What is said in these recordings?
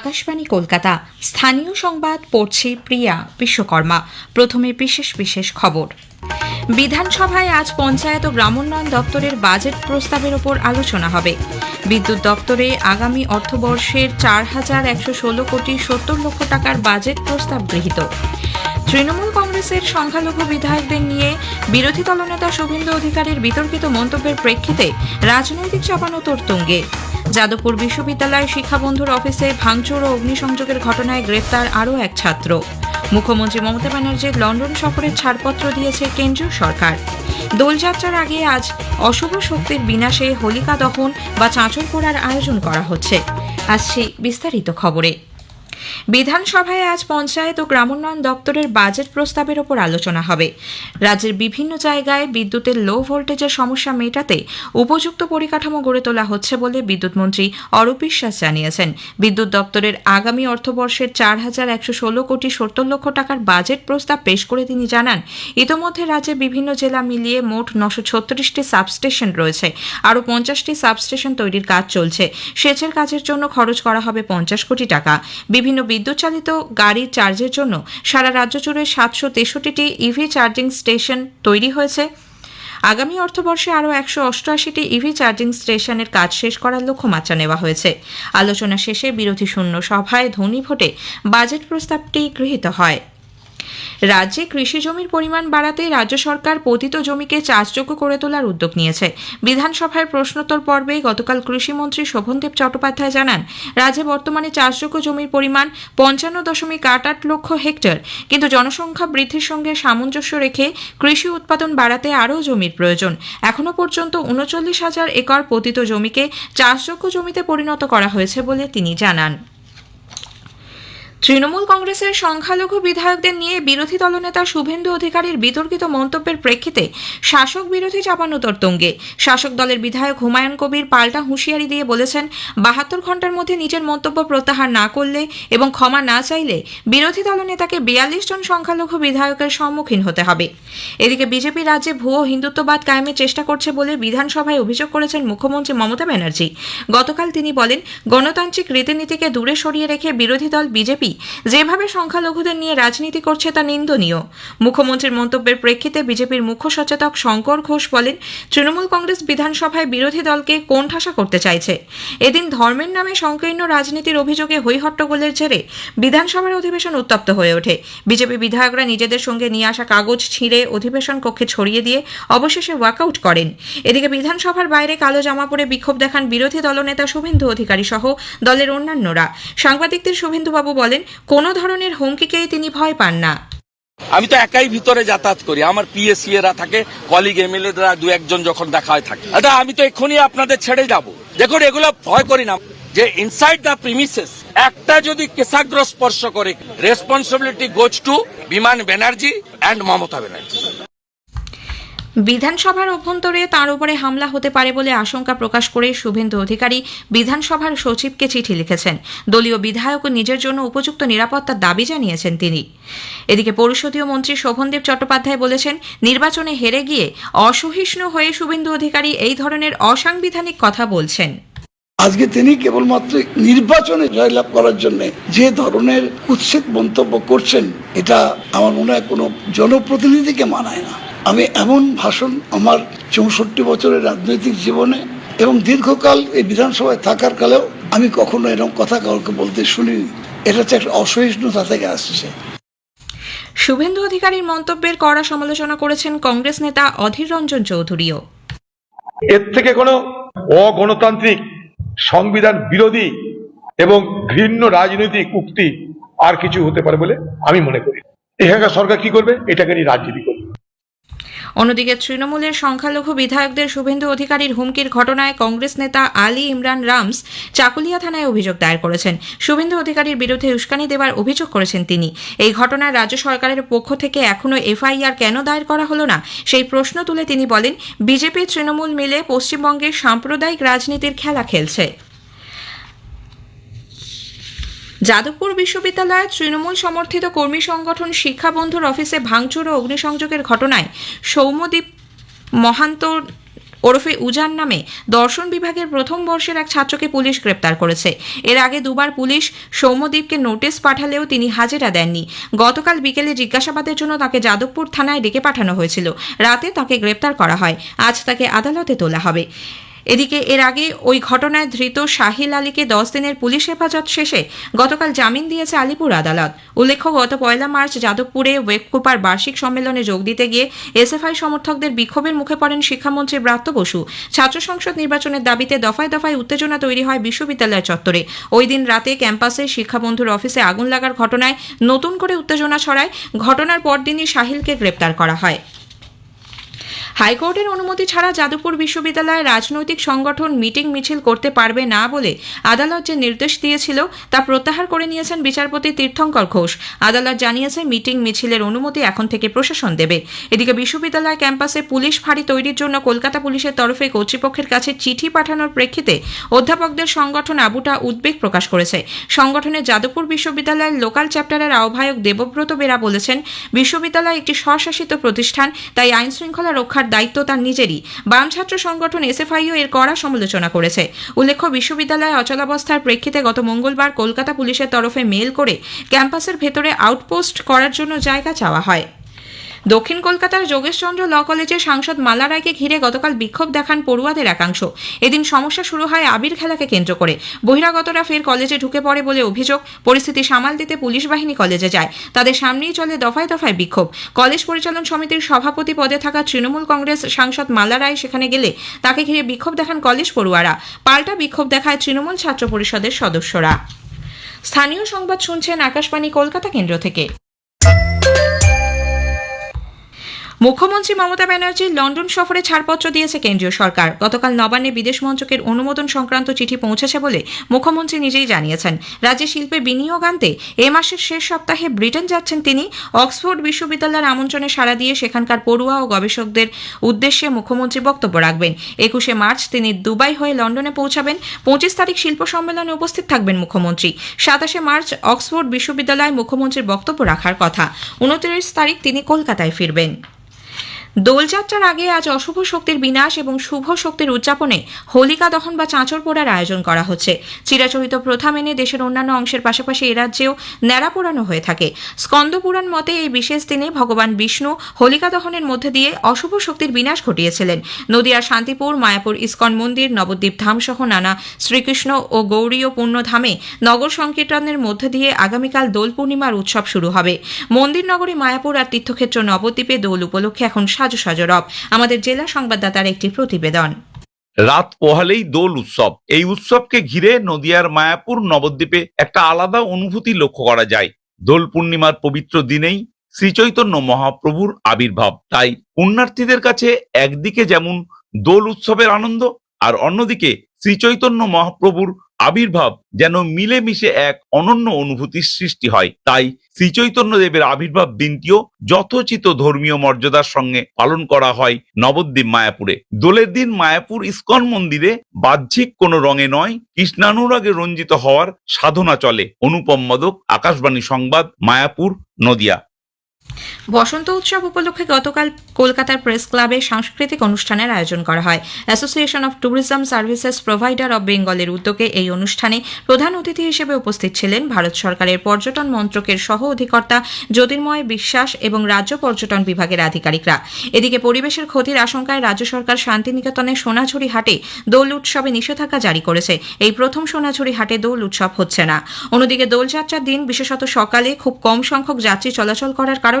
আকাশবাণী কলকাতা। স্থানীয় সংবাদ, পড়ছি প্রিয়া বিশ্বকর্মা। প্রথমে বিশেষ বিশেষ খবর। বিধানসভায় আজ পঞ্চায়েত ও গ্রামোন্নয়ন দপ্তরের বাজেট প্রস্তাবের ওপর আলোচনা হবে। বিদ্যুৎ দপ্তরে আগামী অর্থবর্ষের চার হাজার একশো ষোলো কোটি সত্তর লক্ষ টাকার বাজেট প্রস্তাব গৃহীত। তৃণমূল কংগ্রেসের সংখ্যালঘু বিধায়কদের নিয়ে বিরোধী দলনেতা শুভেন্দু অধিকারীর বিতর্কিত মন্তব্যের প্রেক্ষিতে রাজনৈতিক চাপানোতর তুঙ্গে। যাদবপুর বিশ্ববিদ্যালয় শিক্ষাবন্ধুর অফিসে ভাঙচুর ও অগ্নিসংযোগের ঘটনায় গ্রেপ্তার আরও এক ছাত্র। মুখ্যমন্ত্রী মমতা ব্যানার্জির লন্ডন সফরের ছাড়পত্র দিয়েছে কেন্দ্রীয় সরকার। দোলযাত্রার আগে আজ অশুভ শক্তির বিনাশে হোলিকা দহন বা চাঁচর পোড়ার আয়োজন করা হচ্ছে। আসছি বিস্তারিত খবরে। বিধানসভায় আজ পঞ্চায়েত ও গ্রামোন্নয়ন দপ্তরের বাজেট প্রস্তাবের ওপর আলোচনা হবে। রাজ্যের বিভিন্ন জায়গায় বিদ্যুতের লো ভোল্টেজের সমস্যা মেটাতে উপযুক্ত পরিকাঠামো গড়ে তোলা হচ্ছে বলে বিদ্যুৎ মন্ত্রী অরূপ বিশ্বাস জানিয়েছেন। বিদ্যুৎ দপ্তরের আগামী অর্থবর্ষের চার হাজার একশো ষোলো কোটি সত্তর লক্ষ টাকার বাজেট প্রস্তাব পেশ করে তিনি জানান, ইতোমধ্যে রাজ্যে বিভিন্ন জেলা মিলিয়ে মোট নশো ছত্রিশটি সাবস্টেশন রয়েছে। আরও পঞ্চাশটি সাবস্টেশন তৈরির কাজ চলছে। সেচের কাজের জন্য খরচ করা হবে পঞ্চাশ কোটি টাকা। বিভিন্ন বিদ্যুৎ চালিত গাড়ির চার্জের জন্য সারা রাজ্য জুড়ে সাতশো তেষট্টিটি ইভি চার্জিং স্টেশন তৈরি হয়েছে। আগামী অর্থবর্ষে আরও একশো অষ্টআশিটি ইভি চার্জিং স্টেশনের কাজ শেষ করার লক্ষ্যমাত্রা নেওয়া হয়েছে। আলোচনা শেষে বিরোধী শূন্য সভায় ধ্বনি ভোটে বাজেট প্রস্তাবটি গৃহীত হয়। রাজ্যে কৃষি জমির পরিমাণ বাড়াতে রাজ্য সরকার পতিত জমিকে চাষযোগ্য করে তোলার উদ্যোগ নিয়েছে। বিধানসভায় প্রশ্নোত্তর পর্বে গতকাল কৃষিমন্ত্রী শোভনদেব চট্টোপাধ্যায় জানান, রাজ্যে বর্তমানে চাষযোগ্য জমির পরিমাণ পঞ্চান্ন দশমিক আট আট লক্ষ হেক্টর, কিন্তু জনসংখ্যা বৃদ্ধির সঙ্গে সামঞ্জস্য রেখে কৃষি উৎপাদন বাড়াতে আরও জমির প্রয়োজন। এখনও পর্যন্ত উনচল্লিশ হাজার একর পতিত জমিকে চাষযোগ্য জমিতে পরিণত করা হয়েছে বলে তিনি জানান। তৃণমূল কংগ্রেসের সংখ্যালঘু বিধায়কদের নিয়ে বিরোধী দলনেতা শুভেন্দু অধিকারীর বিতর্কিত মন্তব্যের প্রেক্ষিতে শাসক বিরোধী চাপানোতর তঙ্গে। শাসক দলের বিধায়ক হুমায়ুন কবির পাল্টা হুঁশিয়ারি দিয়ে বলেছেন, বাহাত্তর ঘণ্টার মধ্যে নিজের মন্তব্য প্রত্যাহার না করলে এবং ক্ষমা না চাইলে বিরোধী দলনেতাকে বিয়াল্লিশ জন সংখ্যালঘু বিধায়কের সম্মুখীন হতে হবে। এদিকে বিজেপি রাজ্যে ভুয়ো হিন্দুত্ববাদ কায়েমের চেষ্টা করছে বলে বিধানসভায় অভিযোগ করেছেন মুখ্যমন্ত্রী মমতা ব্যানার্জি। গতকাল তিনি বলেন, গণতান্ত্রিক রীতিনীতিকে দূরে সরিয়ে রেখে বিরোধী দল বিজেপি যেভাবে সংখ্যালঘুদের নিয়ে রাজনীতি করছে তা নিন্দনীয়। মুখ্যমন্ত্রীর মন্তব্যের প্রেক্ষিতে বিজেপির মুখ্য সচেতক শঙ্কর ঘোষ বলেন, তৃণমূল কংগ্রেস বিধানসভায় বিরোধী দলকে কোণঠাসা করতে চাইছে? এদিন ধর্মের নামে সংকীর্ণ রাজনীতির অভিযোগে হৈহট্টগোলের জেরে বিধানসভার অধিবেশন উত্তপ্ত হয়ে ওঠে। বিজেপি বিধায়করা নিজেদের সঙ্গে নিয়ে আসা কাগজ ছিঁড়ে অধিবেশন কক্ষে ছড়িয়ে দিয়ে অবশেষে ওয়াকআউট করেন। এদিকে বিধানসভার বাইরে কালো জামা পরে বিক্ষোভ দেখান বিরোধী দলনেতা শুভেন্দু অধিকারী সহ দলের অন্যান্যরা। সাংবাদিকদের শুভেন্দুবাবু বলেন কোনো ধরনের হুমকিকেই তিনি ভয় পান না। আমি তো একাই ভিতরে যাতায়াত করি। আমার পিএসসি এরা থাকে কলিগ এমএলএ দ্বারা দু একজন যখন দেখা হয় থাকে। আচ্ছা আমি তো এক্ষুনি আপনাদের ছেড়ে যাব। দেখুন, এগুলো ভয় করি না। যে ইনসাইড দ্য প্রিমিসেস একটা যদি কেশাগ্র স্পর্শ করে রেসপন্সিবিলিটি গোজ টু বিমান ব্যানার্জি অ্যান্ড মমতা ব্যানার্জি। বিধানসভার অভ্যন্তরে তার উপরে হামলা হতে পারে বলে আশঙ্কা প্রকাশ করে শুভেন্দু অধিকারী বিধানসভার সচিবকে চিঠি লিখেছেন। দলীয় বিধায়ক নিজের জন্য উপযুক্ত নিরাপত্তার দাবি জানিয়েছেন তিনি। এদিকে পরিষদীয় মন্ত্রী শোভনদেব চট্টোপাধ্যায় বলেছেন, নির্বাচনে হেরে গিয়ে অসহিষ্ণু হয়ে শুভেন্দু অধিকারী এই ধরনের অসাংবিধানিক কথা বলছেন। আজকে তিনি কেবলমাত্র নির্বাচনে জয়লাভ করার জন্য যে ধরনের কুৎসিত মন্তব্য করছেন, এটা আমার মনে হয় কোনো জনপ্রতিনিধিকে মানায় না। আমি এমন ভাষণ আমার চৌষট্টি বছরের রাজনৈতিক জীবনে এবং দীর্ঘকাল এই বিধানসভায় থাকার কালেও আমি কখনো এরকম কথা কাউকে বলতে শুনিনি। এটা হচ্ছে একটা অসহিষ্ণুতা থেকে আসছে। শুভেন্দু অধিকারীর মন্তব্যের কড়া সমালোচনা করেছেন কংগ্রেস নেতা অধীর রঞ্জন চৌধুরীও। এর থেকে কোনো অগণতান্ত্রিক সংবিধান বিরোধী এবং ঘৃণ্য রাজনৈতিক উক্তি আর কিছু হতে পারে বলে আমি মনে করি। এখানকার সরকার কি করবে? এটাকে নিয়ে রাজনীতি করবে। অন্যদিকে তৃণমূলের সংখ্যালঘু বিধায়কদের শুভেন্দু অধিকারীর হুমকির ঘটনায় কংগ্রেস নেতা আলী ইমরান রামস চাকুলিয়া থানায় অভিযোগ দায়ের করেছেন। শুভেন্দু অধিকারীর বিরুদ্ধে উস্কানি দেওয়ার অভিযোগ করেছেন তিনি। এই ঘটনায় রাজ্য সরকারের পক্ষ থেকে এখনও এফআইআর কেন দায়ের করা হলো না? সেই প্রশ্ন তুলে তিনি বলেন, বিজেপি তৃণমূল মিলে পশ্চিমবঙ্গের সাম্প্রদায়িক রাজনীতির খেলা খেলছে। যাদবপুর বিশ্ববিদ্যালয়ে তৃণমূল সমর্থিত কর্মী সংগঠন শিক্ষা বন্ধুর অফিসে ভাঙচুর ও অগ্নিসংযোগের ঘটনায় সৌম্যদীপ মহান্ত ওরফে উজান নামে দর্শন বিভাগের প্রথম বর্ষের এক ছাত্রকে পুলিশ গ্রেপ্তার করেছে। এর আগে দুবার পুলিশ সৌম্যদীপকে নোটিশ পাঠালেও তিনি হাজিরা দেননি। গতকাল বিকেলে জিজ্ঞাসাবাদের জন্য তাকে যাদবপুর থানায় ডেকে পাঠানো হয়েছিল। রাতে তাকে গ্রেপ্তার করা হয়। আজ তাকে আদালতে তোলা হবে। এদিকে এর আগে ওই ঘটনায় ধৃত শাহিল আলীকে দশ দিনের পুলিশ হেফাজত শেষে গতকাল জামিন দিয়েছে আলিপুর আদালত। উল্লেখ্য, গত পয়লা মার্চ যাদবপুরে ওয়েবকুপার বার্ষিক সম্মেলনে যোগ দিতে গিয়ে এসএফআই সমর্থকদের বিক্ষোভের মুখে পড়েন শিক্ষামন্ত্রী ব্রাত্য বসু। ছাত্র সংসদ নির্বাচনের দাবিতে দফায় দফায় উত্তেজনা তৈরি হয় বিশ্ববিদ্যালয় চত্বরে। ওই দিন রাতে ক্যাম্পাসে শিক্ষাবন্ধুর অফিসে আগুন লাগার ঘটনায় নতুন করে উত্তেজনা ছড়ায়। ঘটনার পরদিনই শাহিলকে গ্রেপ্তার করা হয়। হাইকোর্টের অনুমতি ছাড়া যাদবপুর বিশ্ববিদ্যালয়ে রাজনৈতিক সংগঠন মিটিং মিছিল করতে পারবে না বলে আদালত যে নির্দেশ দিয়েছিল তা প্রত্যাহার করে নিয়েছেন বিচারপতি তীর্থঙ্কর ঘোষ। আদালত জানিয়েছে মিটিং মিছিলের অনুমতি এখন থেকে প্রশাসন দেবে। এদিকে বিশ্ববিদ্যালয় ক্যাম্পাসে পুলিশ ফাঁড়ি তৈরির জন্য কলকাতা পুলিশের তরফে কর্তৃপক্ষের কাছে চিঠি পাঠানোর প্রেক্ষিতে অধ্যাপকদের সংগঠন আবুটা উদ্বেগ প্রকাশ করেছে। সংগঠনের যাদবপুর বিশ্ববিদ্যালয়ের লোকাল চ্যাপ্টারের আহ্বায়ক দেবব্রত বেরা বলেছেন, বিশ্ববিদ্যালয় একটি স্বশাসিত প্রতিষ্ঠান, তাই আইন শৃঙ্খলা রক্ষার দায়িত্ব তার নিজেরই। বাম ছাত্র সংগঠন এসএফআইও এর কড়া সমালোচনা করেছে। উল্লেখ্য, বিশ্ববিদ্যালয়ে অচলাবস্থার প্রেক্ষিতে গত মঙ্গলবার কলকাতা পুলিশের তরফে মেল করে ক্যাম্পাসের ভেতরে আউটপোস্ট করার জন্য জায়গা চাওয়া হয়। দক্ষিণ কলকাতার যোগেশচন্দ্র ল কলেজে সাংসদ মালা রায়কে ঘিরে গতকাল বিক্ষোভ দেখান পড়ুয়াদের একাংশ। এদিন সমস্যা শুরু হয় আবির খেলাকে কেন্দ্র করে। বহিরাগতরা ফের কলেজে ঢুকে পড়ে বলে অভিযোগ, পরিস্থিতি সামাল দিতে পুলিশ বাহিনী কলেজে যায়। তাদের সামনেই চলে দফায় দফায় বিক্ষোভ। কলেজ পরিচালন সমিতির সভাপতি পদে থাকা তৃণমূল কংগ্রেস সাংসদ মালা রায় সেখানে গেলে তাকে ঘিরে বিক্ষোভ দেখান কলেজ পড়ুয়ারা। পাল্টা বিক্ষোভ দেখায় তৃণমূল ছাত্র পরিষদের সদস্যরা। স্থানীয় সংবাদ শুনছেন আকাশবাণী কলকাতা কেন্দ্র থেকে। মুখ্যমন্ত্রী মমতা ব্যানার্জি লন্ডন সফরে ছাড়পত্র দিয়েছে কেন্দ্রীয় সরকার। গতকাল নবান্নে বিদেশ মন্ত্রকের অনুমোদন সংক্রান্ত চিঠি পৌঁছেছে বলে মুখ্যমন্ত্রী নিজেই জানিয়েছেন। রাজ্যে শিল্পে বিনিয়োগ আনতে এ মাসের শেষ সপ্তাহে ব্রিটেন যাচ্ছেন তিনি। অক্সফোর্ড বিশ্ববিদ্যালয়ের আমন্ত্রণে সাড়া দিয়ে সেখানকার পড়ুয়া ও গবেষকদের উদ্দেশ্যে মুখ্যমন্ত্রী বক্তব্য রাখবেন। একুশে মার্চ তিনি দুবাই হয়ে লন্ডনে পৌঁছাবেন। পঁচিশ তারিখ শিল্প সম্মেলনে উপস্থিত থাকবেন মুখ্যমন্ত্রী। সাতাশে মার্চ অক্সফোর্ড বিশ্ববিদ্যালয়ে মুখ্যমন্ত্রীর বক্তব্য রাখার কথা। উনত্রিশ তারিখ তিনি কলকাতায় ফিরবেন। দোলযাত্রার আগে আজ অশুভ শক্তির বিনাশ এবং শুভ শক্তির উদযাপনে হোলিকা দহন বা চাঁচর পোড়ার আয়োজন করা হচ্ছে। চিরাচরিত প্রথা মেনে দেশের অন্যান্য অংশের পাশাপাশি এ রাজ্যেও ন্যাড়া পোড়ানো হয়ে থাকে। স্কন্দ পুরাণ মতে এই বিশেষ দিনে ভগবান বিষ্ণু হোলিকা দহনের মধ্যে দিয়ে অশুভ শক্তির বিনাশ ঘটিয়েছিলেন। নদিয়ার শান্তিপুর, মায়াপুর ইস্কন মন্দির, নবদ্বীপ ধাম সহ নানা শ্রীকৃষ্ণ ও গৌরীয় পুণ্যধামে নগর সংকীর্তনের মধ্যে দিয়ে আগামীকাল দোল পূর্ণিমার উৎসব শুরু হবে। মন্দির নগরী মায়াপুর আর তীর্থক্ষেত্র নবদ্বীপে দোল উপলক্ষে এখন সাজো সাজো রব। আমাদের জেলা সংবাদদাতার একটি প্রতিবেদন। রাত পোহালেই দোল উৎসব। এই উৎসবকে ঘিরে নদিয়ার মায়াপুর নবদ্বীপে একটা আলাদা অনুভূতি লক্ষ্য করা যায়। দোল পূর্ণিমার পবিত্র দিনেই শ্রীচৈতন্য মহাপ্রভুর আবির্ভাব। তাই পুণ্যার্থীদের কাছে একদিকে যেমন দোল উৎসবের আনন্দ, আর অন্যদিকে শ্রীচৈতন্য মহাপ্রভুর আবির্ভাব যেন মিলেমিশে এক অনন্য অনুভূতির সৃষ্টি হয়। তাই শ্রীচৈতন্য দেবের আবির্ভাব দিনটিও যথোচিত ধর্মীয় মর্যাদার সঙ্গে পালন করা হয় নবদ্বীপ মায়াপুরে। দোলের দিন মায়াপুর ইস্কন মন্দিরে বাহ্যিক কোনো রঙে নয়, কৃষ্ণানুরাগে রঞ্জিত হওয়ার সাধনা চলে। অনুপম মদক, আকাশবাণী সংবাদ, মায়াপুর, নদিয়া। বসন্ত উৎসব উপলক্ষে গতকাল কলকাতার প্রেস ক্লাবে সাংস্কৃতিক অনুষ্ঠানের আয়োজন করা হয়। Association of tourism services provider of বেঙ্গলের উদ্যোগে এই অনুষ্ঠানে প্রধান অতিথি হিসেবে উপস্থিত ছিলেন ভারত সরকারের পর্যটন মন্ত্রকের সহ অধিকর্তা জ্যোতির্ময় বিশ্বাস এবং রাজ্য পর্যটন বিভাগের আধিকারিকরা। এদিকে পরিবেশের ক্ষতির আশঙ্কায় রাজ্য সরকার শান্তিনিকেতনের সোনাঝুরি হাটে দোল উৎসবে নিষেধাজ্ঞা জারি করেছে। এই প্রথম সোনাঝুরি হাটে দোল উৎসব হচ্ছে না। অন্যদিকে দোলযাত্রার দিন, বিশেষত সকালে খুব কম সংখ্যক যাত্রী চলাচল করার কারণে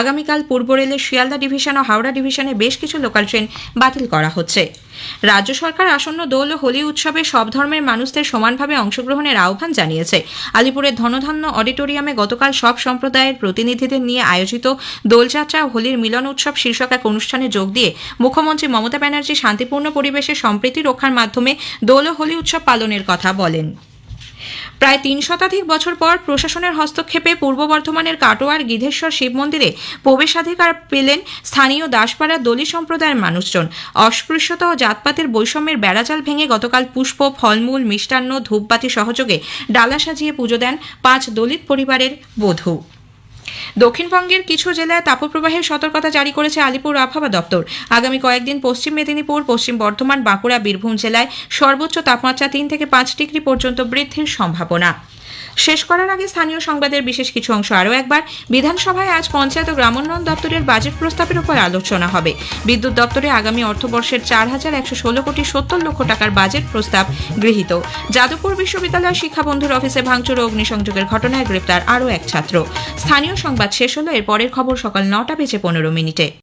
আগামীকাল পূর্ব রেলের শিয়ালদা ডিভিশন ও হাওড়া ডিভিশনে বেশ কিছু লোকাল ট্রেন বাতিল করা হচ্ছে। রাজ্য সরকার আসন্ন দোল ও হোলি উৎসবে সব ধর্মের মানুষদের সমানভাবে অংশগ্রহণের আহ্বান জানিয়েছে। আলিপুরের ধনধান্য অডিটোরিয়ামে গতকাল সব সম্প্রদায়ের প্রতিনিধিদের নিয়ে আয়োজিত দোলযাত্রা ও হোলির মিলন উৎসব শীর্ষক এক অনুষ্ঠানে যোগ দিয়ে মুখ্যমন্ত্রী মমতা ব্যানার্জি শান্তিপূর্ণ পরিবেশে সম্প্রীতি রক্ষার মাধ্যমে দোল ও হোলি উৎসব পালনের কথা বলেন। প্রায় তিন শতাধিক বছর পর প্রশাসনের হস্তক্ষেপে পূর্ব বর্ধমানের কাটোয়ার গিধেশ্বর শিব মন্দিরে প্রবেশাধিকার পেলেন স্থানীয় দাসপাড়া দলি সম্প্রদায়ের মানুষজন। অস্পৃশ্যতা ও জাতপাতের বৈষম্যের বেড়াজাল ভেঙে গতকাল পুষ্প, ফলমূল, মিষ্টান্ন, ধূপবাতি সহযোগে ডালা সাজিয়ে পুজো দেন পাঁচ দলিত পরিবারের বধূ। দক্ষিণবঙ্গের কিছু জেলায় তাপপ্রবাহের সতর্কতা জারি করেছে আলিপুর আবহাওয়া দপ্তর। আগামী কয়েকদিন পশ্চিম মেদিনীপুর, পশ্চিম বর্ধমান, বাঁকুড়া, বীরভূম জেলায় সর্বোচ্চ তাপমাত্রা তিন থেকে পাঁচ ডিগ্রি পর্যন্ত বৃদ্ধির সম্ভাবনা। শেষ করার আগে স্থানীয় সংবাদের বিশেষ কিছু অংশ আরও একবার। বিধানসভায় আজ পঞ্চায়েত ও গ্রামোন্নয়ন দপ্তরের বাজেট প্রস্তাবের উপর আলোচনা হবে। বিদ্যুৎ দপ্তরে আগামী অর্থবর্ষের চার হাজার একশো ষোলো কোটি সত্তর লক্ষ টাকার বাজেট প্রস্তাব গৃহীত। যাদবপুর বিশ্ববিদ্যালয় শিক্ষাবন্ধুর অফিসে ভাঙচুর ও অগ্নিসংযোগের ঘটনায় গ্রেপ্তার আরও এক ছাত্র। স্থানীয় সংবাদ শেষ হলো এর পরের খবর সকাল নটা বেজে পনেরো মিনিটে।